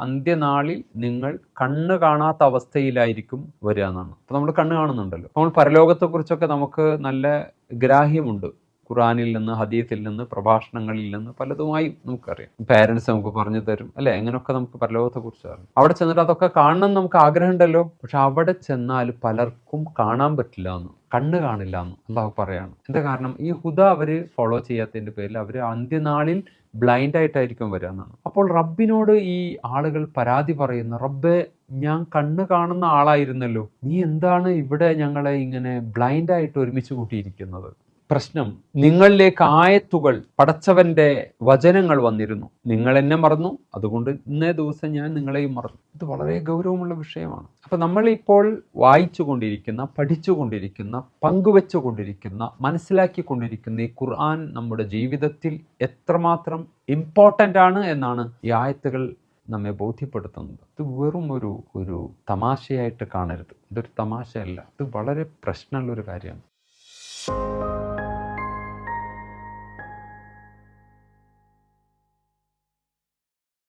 അന്ത്യനാളിൽ നിങ്ങൾ കണ്ണ് കാണാത്ത അവസ്ഥയിലായിരിക്കും വരിക എന്നാണ്. അപ്പോൾ നമ്മൾ കണ്ണ് കാണുന്നുണ്ടല്ലോ. നമ്മൾ പരലോകത്തെക്കുറിച്ചൊക്കെ നമുക്ക് നല്ല ഗ്രാഹ്യമുണ്ട്. ഖുറാനിൽ നിന്ന് ഹദീസിൽ നിന്ന് പ്രഭാഷണങ്ങളിൽ നിന്ന് പലതുമായി നമുക്കറിയാം. പാരൻസ് നമുക്ക് പറഞ്ഞു തരും അല്ലെ? എങ്ങനെയൊക്കെ നമുക്ക് പരലോകത്തെക്കുറിച്ച് അറിയാം. അവിടെ ചെന്നിട്ട് അതൊക്കെ കാണണം നമുക്ക് ആഗ്രഹമുണ്ടല്ലോ. പക്ഷെ അവിടെ ചെന്നാൽ പലർക്കും കാണാൻ പറ്റില്ല എന്ന് കണ്ണ് കാണില്ല എന്ന് അള്ളാഹു പറയാണ്. എന്താ കാരണം? ഈ ഹുദ അവർ ഫോളോ ചെയ്യാത്തതിന്റെ പേരിൽ അവർ അന്ത്യനാളിൽ ബ്ലൈൻഡ് ആയിട്ടായിരിക്കും വരിക എന്നാണ്. അപ്പോൾ റബ്ബിനോട് ഈ ആളുകൾ പരാതി പറയുന്ന റബ്ബെ ഞാൻ കണ്ണ് കാണുന്ന ആളായിരുന്നല്ലോ. നീ എന്താണ് ഇവിടെ ഞങ്ങളെ ഇങ്ങനെ ബ്ലൈൻഡ് ആയിട്ട് ഒരുമിച്ച് കൂട്ടിയിരിക്കുന്നത്? പ്രശ്നം. നിങ്ങളിലേക്ക് ആയത്തുകൾ പടച്ചവന്റെ വചനങ്ങൾ വന്നിരുന്നു. നിങ്ങൾ എന്നെ മറന്നു. അതുകൊണ്ട് ഇന്നേ ദിവസം ഞാൻ നിങ്ങളെയും മറന്നു. ഇത് വളരെ ഗൗരവമുള്ള വിഷയമാണ്. അപ്പൊ നമ്മളിപ്പോൾ വായിച്ചു കൊണ്ടിരിക്കുന്ന പഠിച്ചുകൊണ്ടിരിക്കുന്ന പങ്കുവെച്ചുകൊണ്ടിരിക്കുന്ന മനസ്സിലാക്കിക്കൊണ്ടിരിക്കുന്ന ഈ ഖുർആൻ നമ്മുടെ ജീവിതത്തിൽ എത്രമാത്രം ഇമ്പോർട്ടന്റ് ആണ് എന്നാണ് ഈ ആയത്തുകൾ നമ്മെ ബോധ്യപ്പെടുത്തുന്നത്. ഇത് വെറും ഒരു ഒരു തമാശയായിട്ട് കാണരുത്. ഇതൊരു തമാശയല്ല. ഇത് വളരെ പ്രശ്നമുള്ളൊരു കാര്യമാണ്.